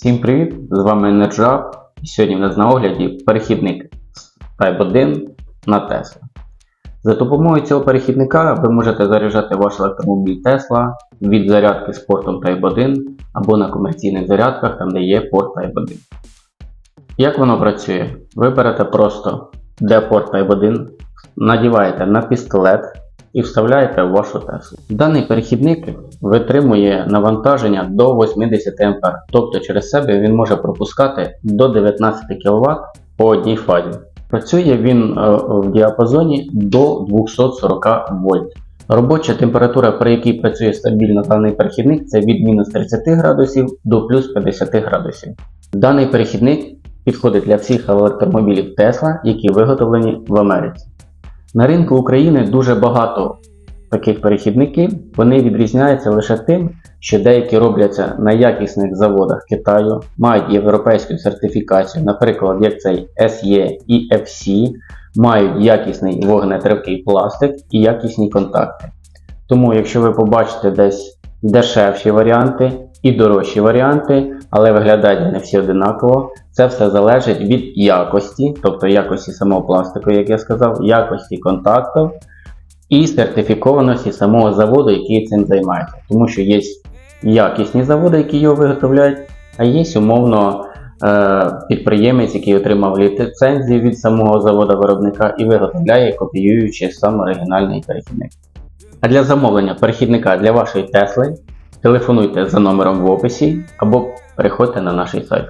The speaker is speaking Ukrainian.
Всім привіт! З вами Нержав. І сьогодні в нас на огляді перехідник Type 1 на Tesla. За допомогою цього перехідника ви можете заряджати ваш електромобіль Tesla від зарядки з портом Type 1 або на комерційних зарядках, там де є порт Type 1. Як воно працює? Ви берете просто де порт Type 1, надіваєте на пістолет і вставляєте в вашу Теслу. Даний перехідник витримує навантаження до 80 А, тобто через себе він може пропускати до 19 кВт по одній фазі. Працює він е, в діапазоні до 240 вольт. Робоча температура, при якій працює стабільно даний перехідник, це від мінус 30 градусів до плюс 50 градусів. Даний перехідник підходить для всіх електромобілів Tesla, які виготовлені в Америці. На ринку України дуже багато таких перехідників. Вони відрізняються лише тим, що деякі робляться на якісних заводах Китаю, мають європейську сертифікацію, наприклад, як цей SE і FC, мають якісний вогнетривкий пластик і якісні контакти. Тому, якщо ви побачите десь дешевші варіанти і дорожчі варіанти, але виглядають не всі одинаково, це все залежить від якості, тобто якості самого пластику, як я сказав, якості контактів і сертифікованості самого заводу, який цим займається. Тому що є якісні заводи, які його виготовляють, а є умовно е, підприємець, який отримав ліцензію від самого заводу виробника і виготовляє, копіюючи сам оригінальний перехідник. А для замовлення перехідника для вашої Тесли телефонуйте за номером в описі або переходьте на наш сайт.